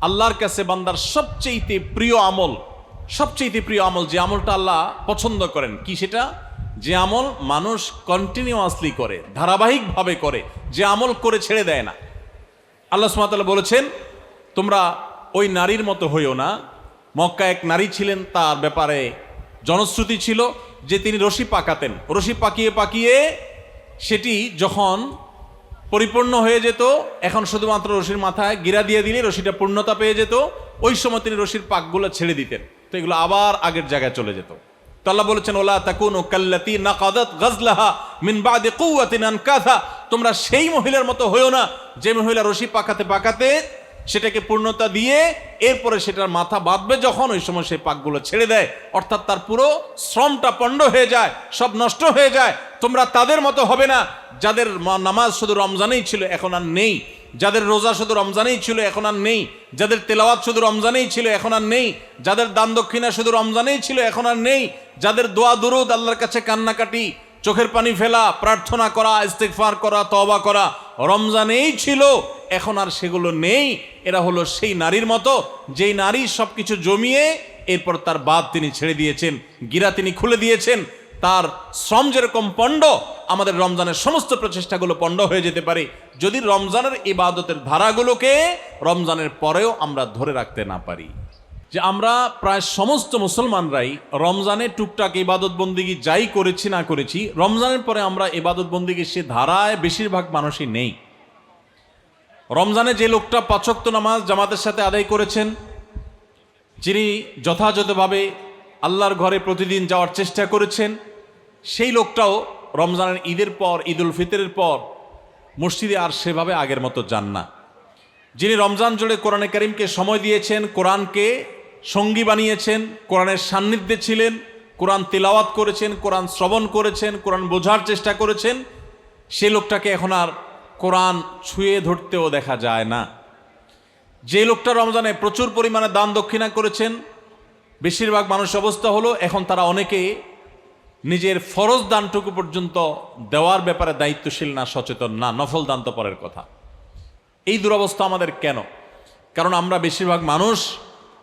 আল্লাহর কাছে বান্দার সবচেয়েতে প্রিয় আমল, সবচেয়েতে প্রিয় আমল যে আমলটা আল্লাহ পছন্দ করেন, কি সেটা? যে আমল মানুষ কন্টিনিউয়াসলি করে, ধারাবাহিকভাবে করে, যে আমল করে ছেড়ে দেয় না। আল্লাহ সুমাতাল্লাহ বলেছেন, তোমরা ওই নারীর মতো হইও না। মক্কা এক নারী ছিলেন, তার ব্যাপারে জনশ্রুতি ছিল যে তিনি রশি পাকাতেন। রশি পাকিয়ে পাকিয়ে সেটি যখন পরিপূর্ণ হয়ে যেত। এখন শুধুমাত্র রশির মাথায় গিরা দিয়ে দিলে রশিটা পূর্ণতা পেয়ে যেত। ওই সময় তিনি রশির পাকগুলো ছেড়ে দিতেন। তো এগুলো আবার আগের জায়গায় চলে যেত। তো বলেছেন, ওলা তাকুন কাল্লাতি নাকাদাত গাজলাহা মিন বাদে নান আনকাথা তোমরা সেই মহিলার মতো হইও না, যে মহিলা রশি পাকাতে পাকাতে সেটাকে পূর্ণতা দিয়ে এরপরে সেটার মাথা বাঁধবে যখন ওই সময় সেই পাকগুলো ছেড়ে দেয়। অর্থাৎ তার পুরো শ্রমটা পণ্ড হয়ে যায়, সব নষ্ট হয়ে যায়। তোমরা তাদের মতো হবে না। যাদের নামাজ শুধু রমজানেই ছিল, এখন আর নেই। যাদের রোজা শুধু রমজানেই ছিল, এখন আর নেই। যাদের তেলাওয়াত শুধু রমজানেই ছিল, এখন আর নেই। যাদের দান দক্ষিণা শুধু রমজানেই ছিল, এখন আর নেই। যাদের দোয়া দুরুদ, আল্লাহর কাছে কান্নাকাটি, চোখের পানি ফেলা, প্রার্থনা করা ইস্তেকফার করা তবা করা, রমজানেই ছিল। এখন আর সেগুলো নেই। এরা হলো সেই নারীর মতো, যেই নারী সবকিছু জমিয়ে এরপর তার বাদ তিনি ছেড়ে দিয়েছেন, গিরা তিনি খুলে দিয়েছেন, তার শ্রম যেরকম পণ্ড, আমাদের রমজানের সমস্ত প্রচেষ্টাগুলো পণ্ড হয়ে যেতে পারে। যদি রমজানের ইবাদতের ধারাগুলোকে রমজানের পরেও আমরা ধরে রাখতে না পারি। যে আমরা প্রায় সমস্ত মুসলমানরাই রমজানে টুকটাক ইবাদত বন্দিগি যাই করেছি না করেছি, রমজানের পরে আমরা ইবাদত বন্দিগি সে ধারায় বেশিরভাগ মানুষই নেই। রমজানে যে লোকটা পাচক্ত নামাজ জামাতের সাথে আদায় করেছেন, যিনি যথাযথভাবে আল্লাহর ঘরে প্রতিদিন যাওয়ার চেষ্টা করেছেন, সেই লোকটাও রমজানের ঈদের পর ঈদ উল ফিতরের পর মসজিদে আর সেভাবে আগের মতো যান না। যিনি রমজান জুড়ে কোরআনে করিমকে সময় দিয়েছেন, কোরআনকে সঙ্গী বানিয়েছেন, কোরআনের সান্নিধ্যে ছিলেন, কোরআন তিলাওয়াত করেছেন, কোরআন শ্রবণ করেছেন, কোরআন বোঝার চেষ্টা করেছেন, সে লোকটাকে এখন আর কোরআন ছুঁয়ে ধরতেও দেখা যায় না। যে লোকটা রমজানে প্রচুর পরিমাণে দান দক্ষিণা করেছেন, বেশিরভাগ মানুষ অবস্থা হলো এখন তারা অনেকে নিজের ফরজ দানটুকু পর্যন্ত দেওয়ার ব্যাপারে দায়িত্বশীল না, সচেতন না, নফল দান তো পরের কথা। এই দুরবস্থা আমাদের কেন? কারণ আমরা বেশিরভাগ মানুষ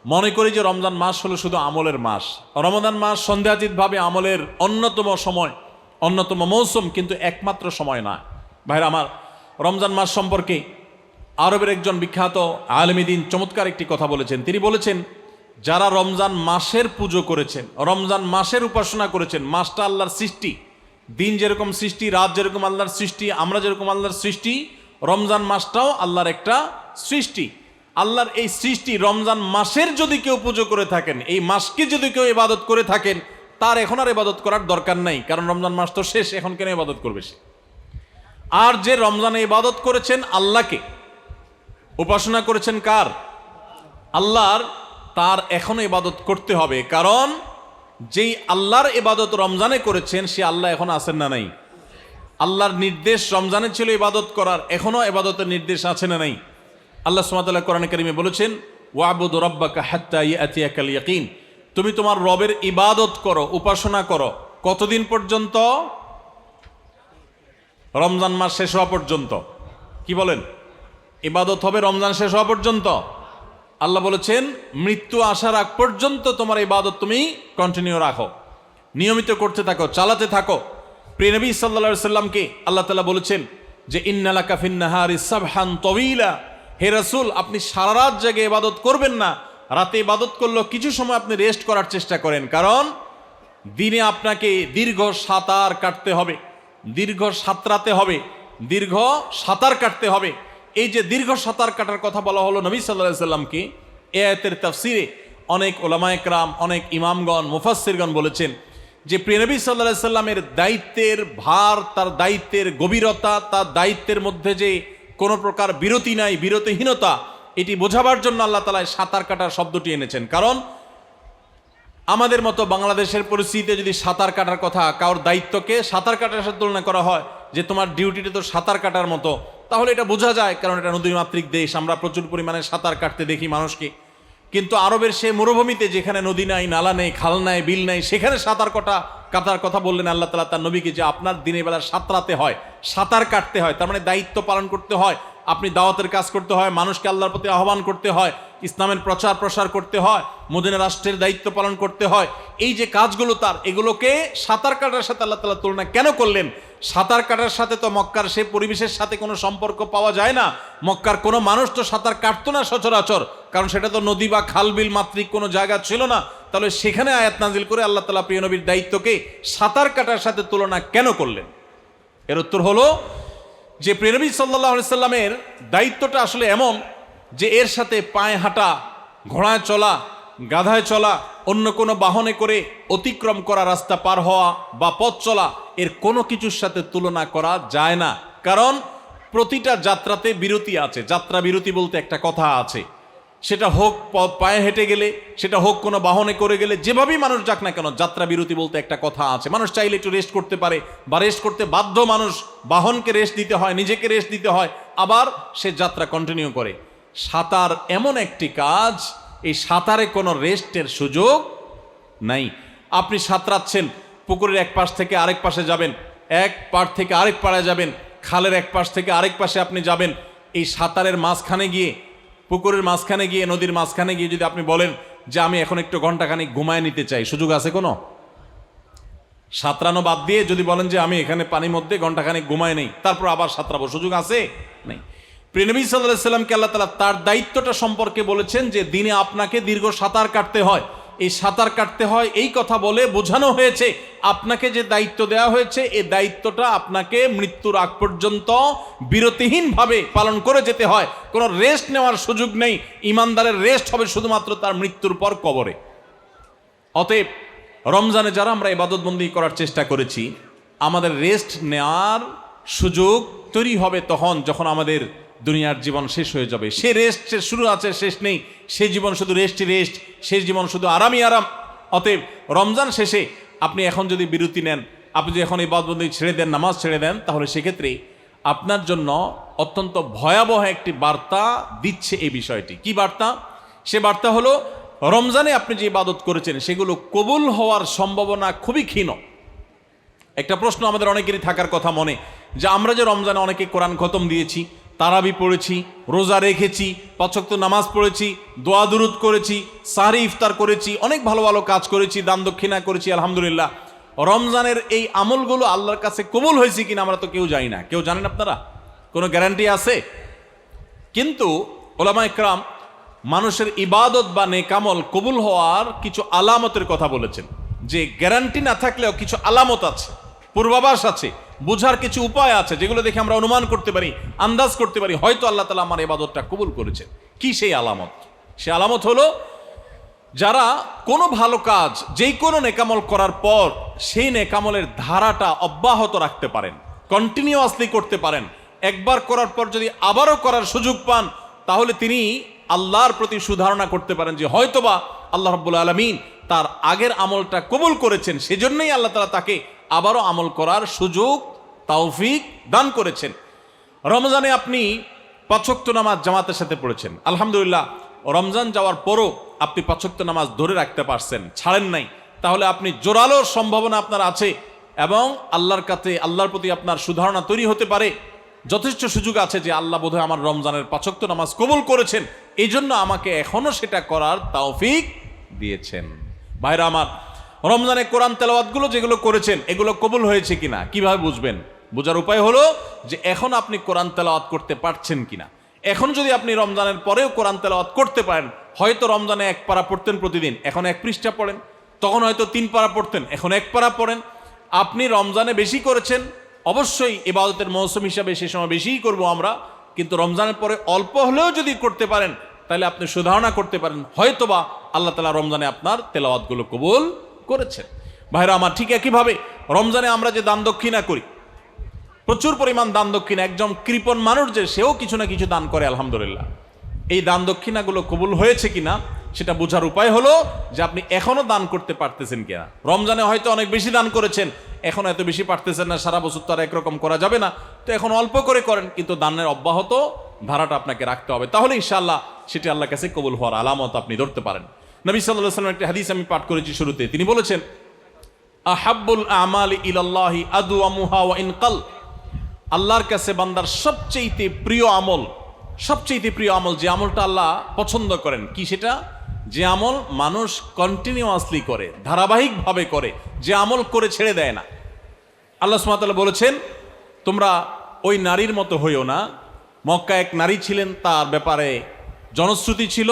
মনে করি যে রমজান মাস হলো শুধু আমলের মাস। রমজান মাস সন্দেহাতীতভাবে আমলের অন্যতম সময়, অন্যতম মৌসুম কিন্তু একমাত্র সময় না ভাইরা আমার রমজান মাস সম্পর্কে আরবের একজন বিখ্যাত আলমিদিন চমৎকার একটি কথা বলেছেন। তিনি বলেছেন, যারা রমজান মাসের পুজো করেছেন, রমজান মাসের উপাসনা করেছেন, মাসটা আল্লাহর সৃষ্টি, দিন যেরকম সৃষ্টি, রাত যেরকম আল্লাহর সৃষ্টি, আমরা যেরকম আল্লাহর সৃষ্টি, রমজান মাসটাও আল্লাহর একটা সৃষ্টি। আল্লাহর এই সৃষ্টি রমজান মাসের যদি কেউ পুজো করে থাকেন, এই মাসকে যদি কেউ ইবাদত করে থাকেন, তার এখন আর ইবাদত করার দরকার নাই, কারণ রমজান মাস তো শেষ, এখন কেন ইবাদত করবে সে? আর যে রমজানে ইবাদত করেছেন আল্লাহকে, উপাসনা করেছেন কার? আল্লাহর, তার এখনও ইবাদত করতে হবে। কারণ, যেই আল্লাহর ইবাদত রমজানে করেছেন, সে আল্লাহ এখন আছেন না নাই। আল্লাহর নির্দেশ রমজানে ছিল ইবাদত করার, এখনও ইবাদতের নির্দেশ আছে না নাই। আল্লাহ সুমাতাল্লাহ কোরআন করিমে বলেছেন, ওয়াবুদ রব্বাকা হাত্তা ইয়াকিন। তুমি তোমার রবের ইবাদত করো, উপাসনা করো। কতদিন পর্যন্ত? রমজান মাস শেষ হওয়া পর্যন্ত। কি বলেন? ইবাদত হবে রমজান শেষ হওয়া পর্যন্ত। আল্লাহ বলেছেন, মৃত্যু আসার আগ পর্যন্ত তোমার ইবাদত তুমি কন্টিনিউ রাখো। নিয়মিত করতে থাকো, চালাতে থাকো। প্রিয়নবী সাল্লা সাল্লামকে আল্লাহ তালা বলেছেন যে ইন্নালা কাফিন্নাহার ইসাবহান তবিলা হে রাসূল, আপনি সারা রাত জেগে ইবাদত করবেন না। রাতে ইবাদত করলেও কিছু সময় আপনি রেস্ট করার চেষ্টা করেন। কারণ দিনে আপনাকে দীর্ঘ সাঁতার কাটতে হবে। দীর্ঘ সাঁতরাতে হবে, দীর্ঘ সাঁতার কাটতে হবে। এই যে দীর্ঘ সাঁতার কাটার কথা বলা হলো নবী সাল্লাহ সাল্লামকে এ আয়তের তাফসিরে অনেক ওলামায়করাম অনেক ইমামগণ মুফাসিরগণ বলেছেন যে প্রিয়নবী সাল্লাহ সাল্লামের দায়িত্বের ভার, তার দায়িত্বের গভীরতা, তার দায়িত্বের মধ্যে যে কোনো প্রকার বিরতি নাই, বিরতিহীনতা, এটি বোঝাবার জন্য আল্লাহ তালায় সাঁতার কাটার শব্দটি এনেছেন। কারণ আমাদের মতো বাংলাদেশের পরিস্থিতিতে যদি সাঁতার কাটার কথা কারোর দায়িত্বকে সাঁতার কাটার সাথে তুলনা করা হয় যে তোমার ডিউটিটা তো সাঁতার কাটার মতো, তাহলে এটা বোঝা যায়, কারণ এটা নদীমাতৃক দেশ, আমরা প্রচুর পরিমাণে সাঁতার কাটতে দেখি মানুষকে। কিন্তু আরবের সে মরুভূমিতে যেখানে নদী নাই, নালা নেই, খাল নাই, বিল নাই, সেখানে সাঁতার কটা, কাটার কথা বললেন আল্লাহ তালা তার নবীকে যে আপনার দিনের বেলা সাঁতরাতে হয়, সাঁতার কাটতে হয়, তার মানে দায়িত্ব পালন করতে হয়। আপনি দাওয়াতের কাজ করতে হয়, মানুষকে আল্লাহর প্রতি আহ্বান করতে হয়, ইসলামের প্রচার প্রসার করতে হয়, মদিনা রাষ্ট্রের দায়িত্ব পালন করতে হয়। এই যে কাজগুলো তার, এগুলোকে সাঁতার কাটার সাথে আল্লাহ তালা তুলনা কেন করলেন? সাঁতার কাটার সাথে তো মক্কার সে পরিবেশের সাথে কোনো সম্পর্ক পাওয়া যায় না। মক্কার কোনো মানুষ তো সাঁতার কাটতো না সচরাচর, কারণ সেটা তো নদী বা খাল বিল মাতৃক কোনো জায়গা ছিল না। তাহলে সেখানে আয়াত নাজিল করে আল্লাহ তালা প্রিয় নবীর দায়িত্বকে সাঁতার কাটার সাথে তুলনা কেন করলেন? এর উত্তর হলো যে প্রেরবী সাল্লাহ সাল্লামের দায়িত্বটা আসলে এমন যে এর সাথে পায়ে হাঁটা, ঘোড়ায় চলা, গাধায় চলা, অন্য কোনো বাহনে করে অতিক্রম করা, রাস্তা পার হওয়া বা পথ চলা এর কোনো কিছুর সাথে তুলনা করা যায় না। কারণ প্রতিটা যাত্রাতে বিরতি আছে। যাত্রা বিরতি বলতে একটা কথা আছে। সেটা হোক পায়ে হেঁটে গেলে, সেটা হোক কোনো বাহনে করে গেলে, যেভাবেই মানুষ যাক না কেন, যাত্রা বিরতি বলতে একটা কথা আছে। মানুষ চাইলে একটু রেস্ট করতে পারে, বা রেস্ট করতে বাধ্য মানুষ, বাহনকে রেস্ট দিতে হয়, নিজেকে রেস্ট দিতে হয়, আবার সে যাত্রা কন্টিনিউ করে। সাঁতার এমন একটি কাজ, এই সাঁতারে কোনো রেস্টের সুযোগ নাই। আপনি সাঁতরাচ্ছেন, পুকুরের এক পাশ থেকে আরেক পাশে যাবেন, এক পাড় থেকে আরেক পাড়ে যাবেন, খালের এক পাশ থেকে আরেক পাশে আপনি যাবেন, এই সাঁতারের মাঝখানে গিয়ে পুকুরের মাঝখানে গিয়ে, নদীর মাঝখানে গিয়ে যদি আপনি বলেন যে আমি এখন একটু ঘন্টাখানিক ঘুমায় নিতে চাই, সুযোগ আছে কোনো? সাঁতরানো বাদ দিয়ে যদি বলেন যে আমি এখানে পানির মধ্যে ঘন্টাখানিক ঘুমায় নেই, তারপর আবার সাঁতরাবো, সুযোগ আছে? নেই। প্রেনবী সাল্লাহ সাল্লামকে আল্লাহ তালা তার দায়িত্বটা সম্পর্কে বলেছেন যে দিনে আপনাকে দীর্ঘ সাঁতার কাটতে হয়। এই সাঁতার কাটতে হয়, এই কথা বলে বোঝানো হয়েছে। আপনাকে যে দায়িত্ব দেওয়া হয়েছে, এই দায়িত্বটা আপনাকে মৃত্যুর আগ পর্যন্ত বিরতিহীনভাবে পালন করে যেতে হয়। কোনো রেস্ট নেওয়ার সুযোগ নেই। ইমানদারের রেস্ট হবে শুধুমাত্র তার মৃত্যুর পর কবরে। অতএব রমজানে যারা আমরা ইবাদতবন্দি করার চেষ্টা করেছি, আমাদের রেস্ট নেওয়ার সুযোগ তৈরি হবে তখন যখন আমাদের দুনিয়ার জীবন শেষ হয়ে যাবে। সে রেস্টের শুরু আছে, শেষ নেই। সে জীবন শুধু রেস্টই রেস্ট শেষ জীবন শুধু আরামই আরাম। অতএব রমজান শেষে আপনি এখন যদি বিরতি নেন, আপনি যদি এখন ইবাদতবন্দি ছেড়ে দেন, নামাজ ছেড়ে দেন, তাহলে সেক্ষেত্রে আপনার জন্য অত্যন্ত ভয়াবহ একটি বার্তা দিচ্ছে এই বিষয়টি। কি বার্তা? সে বার্তা হলো, রমজানে আপনি যে ইবাদত করেছেন, সেগুলো কবুল হওয়ার সম্ভাবনা খুবই ক্ষীণ। একটা প্রশ্ন আমাদের অনেকেরই থাকার কথা মনে, যে আমরা যে রমজানে অনেকে কোরআন খতম দিয়েছি তারাবি পড়েছি, রোজা রেখেছি, পাচক্ত নামাজ পড়েছি, দোয়া দুরুদ করেছি, সারি ইফতার করেছি, অনেক ভালো ভালো কাজ করেছি, দান দক্ষিণা করেছি, আলহামদুলিল্লাহ। রমজানের এই আমলগুলো আল্লাহর কাছে কবুল হয়েছে কিনা আমরা তো কেউ জানি না। কেউ জানেন আপনারা? কোনো গ্যারান্টি আছে? কিন্তু ওলামা ইকরাম মানুষের ইবাদত বা নেকামল কবুল হওয়ার কিছু আলামতের কথা বলেছেন। যে গ্যারান্টি না থাকলেও কিছু আলামত আছে। পূর্বাভাস আছে, বোঝার কিছু উপায় আছে যেগুলো দেখে আমরা অনুমান করতে পারি, আন্দাজ করতে পারি, হয়তো আল্লাহ তালা আমার এবাদতটা কবুল করেছেন। কি সেই আলামত? সে আলামত হলো, যারা কোনো ভালো কাজ, যেই কোনো নেকামল করার পর সেই নেকামলের ধারাটা অব্যাহত রাখতে পারেন কন্টিনিউয়াসলি করতে পারেন। একবার করার পর যদি আবারও করার সুযোগ পান, তাহলে তিনি আল্লাহর প্রতি সুধারণা করতে পারেন যে হয়তোবা আল্লাহ রব্বুল আলমিন তার আগের আমলটা কবুল করেছেন, সেজন্যই আল্লাহ তালা তাকে আবারও আমল করার সুযোগ, তৌফিক দান করেছেন। রমজানে আপনি পাঁচক্ত নামাজ জামাতের সাথে পড়েছেন। আলহামদুলিল্লাহ, রমজান যাওয়ার পরও আপনি পাঁচক্ত নামাজ ধরে রাখতে পারছেন, ছাড়েন নাই। তাহলে আপনি জোরালোর সম্ভাবনা আপনার আছে এবং আল্লাহর কাছে, আল্লাহর প্রতি আপনার সুধারণা তৈরি হতে পারে। যথেষ্ট সুযোগ আছে যে আল্লাহ বোধহয় আমার রমজানের পাঁচক্ত নামাজ কবুল করেছেন। এই জন্য আমাকে এখনও সেটা করার তৌফিক দিয়েছেন। ভাইরা আমার রমজানে কোরআন তেলাওয়াতগুলো যেগুলো করেছেন, এগুলো কবুল হয়েছে কিনা, কীভাবে বুঝবেন? বোঝার উপায় হলো যে এখন আপনি কোরআন তেলাওয়াত করতে পারছেন কিনা। এখন যদি আপনি রমজানের পরেও কোরআন তেলাওয়াত করতে পারেন, হয়তো রমজানে এক পারা পড়তেন প্রতিদিন, এখন এক পৃষ্ঠা পড়েন, তখন হয়তো তিন পারা পড়তেন, এখন এক পারা পড়েন। আপনি রমজানে বেশি করেছেন, অবশ্যই ইবাদতের মৌসুম হিসাবে সে সময় বেশিই করব আমরা, কিন্তু রমজানের পরে অল্প হলেও যদি করতে পারেন, তাহলে আপনি সুধারণা করতে পারেন, হয়তোবা আল্লাহ তালা রমজানে আপনার তেলাওয়াতগুলো কবুল করেছেন। ভাইরা, আমার ঠিক একইভাবে রমজানে আমরা যে দান দক্ষিণা করি, প্রচুর পরিমাণ দান দক্ষিণা, একজন কৃপণ মানুষ যে, সেও কিছু না কিছু দান করে, আলহামদুলিল্লাহ। এই দান দক্ষিণাগুলো কবুল হয়েছে কিনা, সেটা বোঝার উপায় হলো যে, আপনি এখনও দান করতে পারতেছেন কিনা। রমজানে হয়তো অনেক বেশি দান করেছেন, এখন এত বেশি পারতেছেন না, সারা বছর তো আর একরকম করা যাবে না। তো এখন অল্প করে করেন, কিন্তু দানের অব্যাহত ধারাটা আপনাকে রাখতে হবে। তাহলে ইনশাআল্লাহ সেটি আল্লাহ কাছে কবুল হওয়ার আলামত আপনি ধরতে পারেন। নবী সাল্লাহ সাল্লাম একটি হাদিস আমি পাঠ করেছি শুরুতে। তিনি বলেছেন, আহাব্বুল আমাল ইলাল্লাহি আদু আমুহা ওয়া ইনকাল। আল্লাহর কাছে বান্দার সবচেয়ে প্রিয় আমল সবচেয়ে প্রিয় আমল যে আমলটা আল্লাহ পছন্দ করেন, কি সেটা? যে আমল মানুষ কন্টিনিউয়াসলি করে, ধারাবাহিকভাবে করে, যে আমল করে ছেড়ে দেয় না। আল্লাহ সুমাতাল্লাহ বলেছেন, তোমরা ওই নারীর মতো হইও না। মক্কা এক নারী ছিলেন, তার ব্যাপারে জনশ্রুতি ছিল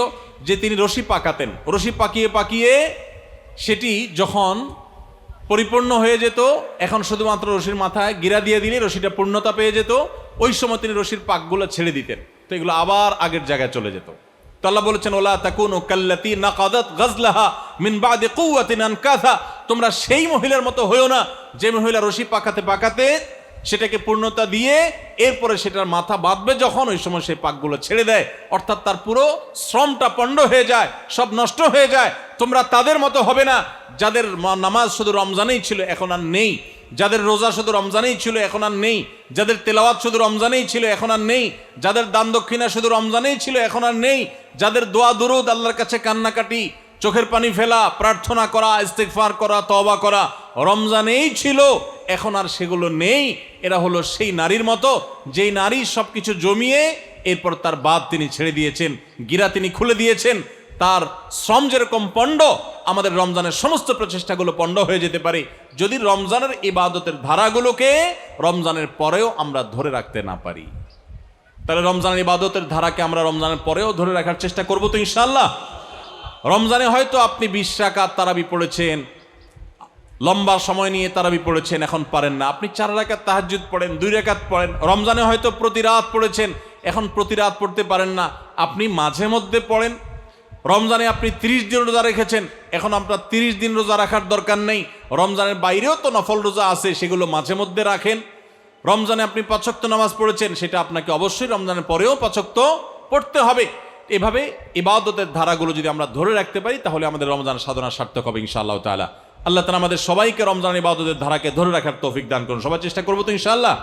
যে তিনি রশি পাকাতেন। রশি পাকিয়ে পাকিয়ে সেটি যখন পরিপূর্ণ হয়ে যেত, এখন শুধুমাত্র রশির মাথায় গিরা দিয়ে দিলে রশিটা পূর্ণতা পেয়ে যেত, ওই সময় তিনি রশির পাকগুলো ছেড়ে দিতেন। তো এগুলো আবার আগের জায়গায় চলে যেত। তো বলেছেন, ওলা তাকুন ও কাল্লাতি নাকাদাত গাজলাহা মিন বাদে কৌয়াতিন আনকাথা তোমরা সেই মহিলার মতো হইও না, যে মহিলা রশি পাকাতে পাকাতে সেটাকে পূর্ণতা দিয়ে এরপরে সেটার মাথা বাঁধবে যখন ওই সময় সেই পাকগুলো ছেড়ে দেয়। অর্থাৎ তার পুরো শ্রমটা পণ্ড হয়ে যায়, সব নষ্ট হয়ে যায়। তোমরা তাদের মতো হবে না। যাদের নামাজ শুধু রমজানেই ছিল, এখন আর নেই। যাদের রোজা শুধু রমজানেই ছিল, এখন আর নেই। যাদের তেলাওয়াত শুধু রমজানেই ছিল, এখন আর নেই। যাদের দান দক্ষিণা শুধু রমজানেই ছিল, এখন আর নেই। যাদের দোয়া দুরুদ, আল্লাহর কাছে কান্নাকাটি, চোখের পানি ফেলা, প্রার্থনা করা, ইস্তেগফার করা তবা করা, রমজানেই ছিল। এখন আর সেগুলো নেই। এরা হলো সেই নারীর মতো। যেই নারী সবকিছু জমিয়ে এরপর তার বাদ তিনি ছেড়ে দিয়েছেন, গিরা তিনি খুলে দিয়েছেন, তার শ্রম যেরকম পণ্ড, আমাদের রমজানের সমস্ত প্রচেষ্টাগুলো পণ্ড হয়ে যেতে পারে। যদি রমজানের ইবাদতের ধারাগুলোকে রমজানের পরেও আমরা ধরে রাখতে না পারি। তাহলে রমজানের ইবাদতের ধারাকে আমরা রমজানের পরেও ধরে রাখার চেষ্টা করব তো ইনশাল্লাহ রমজানে হয়তো আপনি বিশ রাকাত তারাবি পড়েছেন লম্বা সময় নিয়ে তারাবি পড়েছেন, এখন পারেন না। আপনি চার রাকাত তাহাজ্জুদ পড়েন, দুই রাকাত পড়েন, রমজানে হয়তো প্রতি রাত পড়েছেন, এখন প্রতি রাত পড়তে পারেন না। আপনি মাঝে মধ্যে পড়েন, রমজানে আপনি তিরিশ দিন রোজা রেখেছেন, এখন আপনার তিরিশ দিন রোজা রাখার দরকার নেই। রমজানের বাইরেও তো নফল রোজা আছে, সেগুলো মাঝে মধ্যে রাখেন। রমজানে আপনি পাচক্ত নামাজ পড়েছেন, সেটা আপনাকে অবশ্যই রমজানের পরেও পাচক্ত পড়তে হবে। এভাবে ইবাদতের ধারাগুলো যদি আমরা ধরে রাখতে পারি, তাহলে আমাদের রমজান সাধনা সার্থক হবে ইনশাআল্লাহ তাআলা। আল্লাহ তালা আমাদের সবাইকে রমজান ইবাদতের ধারাকে ধরে রাখার তৌফিক দান করুন। সবার চেষ্টা করব তো ইনশাআল্লাহ।